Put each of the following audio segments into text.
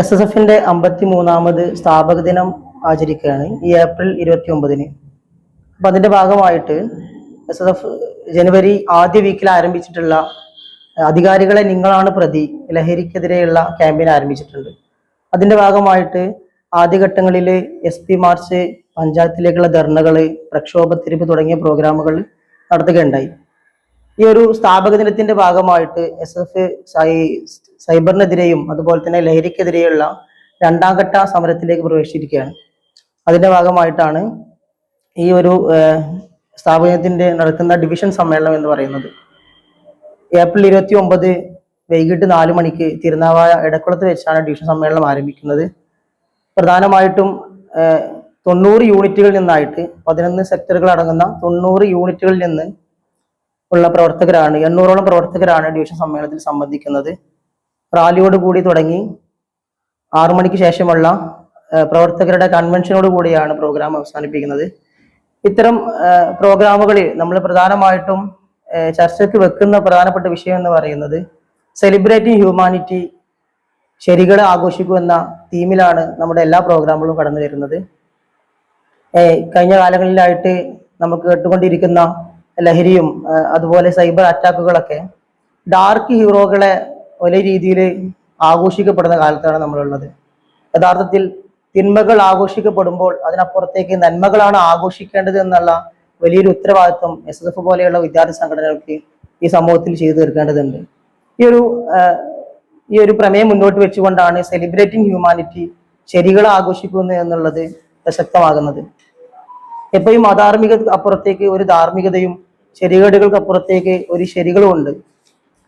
S S എഫിന്റെ അമ്പത്തി മൂന്നാമത് സ്ഥാപക ദിനം ആചരിക്കുകയാണ് ഈ ഏപ്രിൽ ഇരുപത്തി ഒമ്പതിന് അപ്പൊ അതിന്റെ ഭാഗമായിട്ട് എസ് എസ് എഫ് ജനുവരി ആദ്യ വീക്കിൽ ആരംഭിച്ചിട്ടുള്ള അധികാരികളെ നിങ്ങളാണ് പ്രതി ലഹരിക്കെതിരെയുള്ള ക്യാമ്പയിൻ ആരംഭിച്ചിട്ടുണ്ട്. അതിന്റെ ഭാഗമായിട്ട് ആദ്യഘട്ടങ്ങളിൽ എസ് പി മാർച്ച് പഞ്ചായത്തിലേക്കുള്ള ധർണകൾ പ്രക്ഷോഭ തിരിപ്പ് തുടങ്ങിയ പ്രോഗ്രാമുകൾ നടത്തുകയുണ്ടായി. ഈ ഒരു സ്ഥാപക ദിനത്തിന്റെ ഭാഗമായിട്ട് എസ് എഫ് സൈബറിനെതിരെയും അതുപോലെ തന്നെ ലഹരിക്കെതിരെയുള്ള രണ്ടാം ഘട്ട സമരത്തിലേക്ക് പ്രവേശിച്ചിരിക്കുകയാണ്. അതിന്റെ ഭാഗമായിട്ടാണ് ഈ ഒരു സ്ഥാപനത്തിന്റെ നടക്കുന്ന ഡിവിഷൻ സമ്മേളനം എന്ന് പറയുന്നത്. ഏപ്രിൽ ഇരുപത്തി ഒമ്പത് വൈകിട്ട് നാല് മണിക്ക് തിരുനാവായ എടക്കുളത്ത് വെച്ചാണ് ഡിവിഷൻ സമ്മേളനം ആരംഭിക്കുന്നത്. പ്രധാനമായിട്ടും തൊണ്ണൂറ് യൂണിറ്റുകളിൽ നിന്നായിട്ട് പതിനൊന്ന് സെക്ടറുകൾ അടങ്ങുന്ന തൊണ്ണൂറ് യൂണിറ്റുകളിൽ നിന്ന് ഉള്ള പ്രവർത്തകരാണ് എണ്ണൂറോളം പ്രവർത്തകരാണ് ഡിവിഷൻ സമ്മേളനത്തിൽ സംബന്ധിക്കുന്നത്. റാലിയോട് കൂടി തുടങ്ങി ആറു മണിക്ക് ശേഷമുള്ള പ്രവർത്തകരുടെ കൺവെൻഷനോട് കൂടിയാണ് പ്രോഗ്രാം അവസാനിപ്പിക്കുന്നത്. ഇത്തരം പ്രോഗ്രാമുകളിൽ നമ്മൾ പ്രധാനമായിട്ടും ചർച്ചയ്ക്ക് വെക്കുന്ന പ്രധാനപ്പെട്ട വിഷയം എന്ന് പറയുന്നത് സെലിബ്രേറ്റിംഗ് ഹ്യൂമാനിറ്റി ശരികളെ ആഘോഷിക്കൂ എന്ന തീമിലാണ് നമ്മുടെ എല്ലാ പ്രോഗ്രാമുകളും കടന്നു വരുന്നത് കഴിഞ്ഞ കാലങ്ങളിലായിട്ട് നമുക്ക് കേട്ടുകൊണ്ടിരിക്കുന്ന ലഹരിയും അതുപോലെ സൈബർ അറ്റാക്കുകളൊക്കെ ഡാർക്ക് ഹീറോകളെ വലിയ രീതിയിൽ ആഘോഷിക്കപ്പെടുന്ന കാലത്താണ് നമ്മളുള്ളത്. യഥാർത്ഥത്തിൽ തിന്മകൾ ആഘോഷിക്കപ്പെടുമ്പോൾ അതിനപ്പുറത്തേക്ക് നന്മകളാണ് ആഘോഷിക്കേണ്ടത് എന്നുള്ള വലിയൊരു ഉത്തരവാദിത്വം എസ് എസ് എഫ് പോലെയുള്ള വിദ്യാർത്ഥി സംഘടനകൾക്ക് ഈ സമൂഹത്തിൽ ചെയ്തു തീർക്കേണ്ടതുണ്ട്. ഈ ഒരു ഈ ഒരു പ്രമേയം മുന്നോട്ട് വെച്ചുകൊണ്ടാണ് സെലിബ്രേറ്റിംഗ് ഹ്യൂമാനിറ്റി ശരികളെ ആഘോഷിക്കുന്നു എന്നുള്ളത് പ്രസക്തമാകുന്നത്. എപ്പോഴും അധാർമിക അപ്പുറത്തേക്ക് ഒരു ധാർമ്മികതയും ശരികേടുകൾക്ക് അപ്പുറത്തേക്ക് ഒരു ശരികളും ഉണ്ട്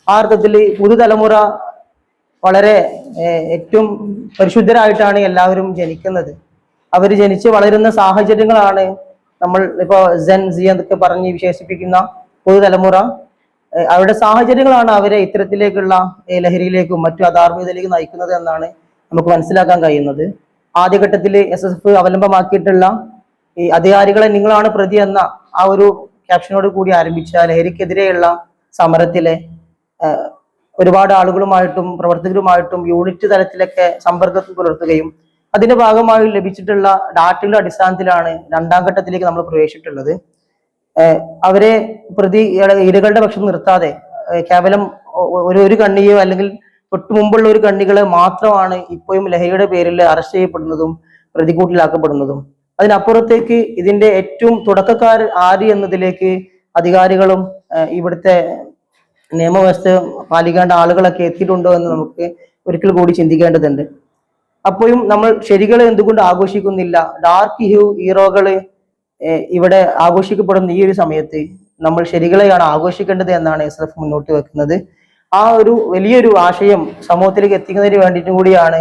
ആ അർത്ഥത്തിൽ പുതുതലമുറ വളരെ ഏറ്റവും പരിശുദ്ധരായിട്ടാണ് എല്ലാവരും ജനിക്കുന്നത്. അവർ ജനിച്ച് വളരുന്ന സാഹചര്യങ്ങളാണ് നമ്മൾ ഇപ്പോൾ ജെൻ സി എന്നൊക്കെ പറഞ്ഞ് വിശേഷിപ്പിക്കുന്ന പുതുതലമുറ. അവരുടെ സാഹചര്യങ്ങളാണ് അവരെ ഇത്തരത്തിലേക്കുള്ള ലഹരിയിലേക്കും മറ്റു അധാർമികതയിലേക്ക് നയിക്കുന്നത് എന്നാണ് നമുക്ക് മനസ്സിലാക്കാൻ കഴിയുന്നത്. ആദ്യഘട്ടത്തിൽ എസ് എസ് എഫ് അവലംബമാക്കിയിട്ടുള്ള ഈ അധികാരികളെ നിങ്ങളാണ് പ്രതി എന്ന ആ ഒരു ക്യാപ്ഷനോട് കൂടി ആരംഭിച്ച ലഹരിക്കെതിരെയുള്ള സമരത്തിലെ ഒരുപാട് ആളുകളുമായിട്ടും പ്രവർത്തകരുമായിട്ടും യൂണിറ്റ് തലത്തിലൊക്കെ സമ്പർക്കത്തിൽ പുലർത്തുകയും അതിന്റെ ഭാഗമായി ലഭിച്ചിട്ടുള്ള ഡാറ്റയുടെ അടിസ്ഥാനത്തിലാണ് രണ്ടാം ഘട്ടത്തിലേക്ക് നമ്മൾ പ്രവേശിച്ചിട്ടുള്ളത്. അവരെ പ്രതി ഇരകളുടെ പക്ഷം നിർത്താതെ കേവലം ഒരു ഒരു കണ്ണിയോ അല്ലെങ്കിൽ തൊട്ടു മുമ്പുള്ള ഒരു കണ്ണികളെ മാത്രമാണ് ഇപ്പോഴും ലഹരിയുടെ പേരിൽ അറസ്റ്റ് ചെയ്യപ്പെടുന്നതും പ്രതികൂട്ടിലാക്കപ്പെടുന്നതും. അതിനപ്പുറത്തേക്ക് ഇതിന്റെ ഏറ്റവും തുടക്കക്കാർ ആര് എന്നതിലേക്ക് അധികാരികളും ഇവിടുത്തെ നിയമവ്യവസ്ഥ പാലിക്കേണ്ട ആളുകളൊക്കെ എത്തിയിട്ടുണ്ടോ എന്ന് നമുക്ക് ഒരിക്കൽ കൂടി ചിന്തിക്കേണ്ടതുണ്ട്. അപ്പോഴും നമ്മൾ ശരികളെ എന്തുകൊണ്ട് ആഘോഷിക്കുന്നില്ല? ഡാർക്ക് ഹ്യൂ ഹീറോകൾ ഇവിടെ ആഘോഷിക്കപ്പെടുന്ന ഈ ഒരു സമയത്ത് നമ്മൾ ശരികളെയാണ് ആഘോഷിക്കേണ്ടത് എന്നാണ് എസ് എഫ് മുന്നോട്ട് വെക്കുന്നത്. ആ ഒരു വലിയൊരു ആശയം സമൂഹത്തിലേക്ക് എത്തിക്കുന്നതിന് വേണ്ടിയിട്ടും കൂടിയാണ്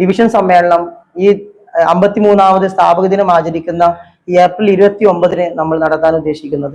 ഡിവിഷൻ സമ്മേളനം. ഈ അമ്പത്തിമൂന്നാമത് സ്ഥാപക ദിനം ആചരിക്കുന്ന ഏപ്രിൽ ഇരുപത്തി ഒമ്പതിന് നമ്മൾ നടത്താൻ ഉദ്ദേശിക്കുന്നത്.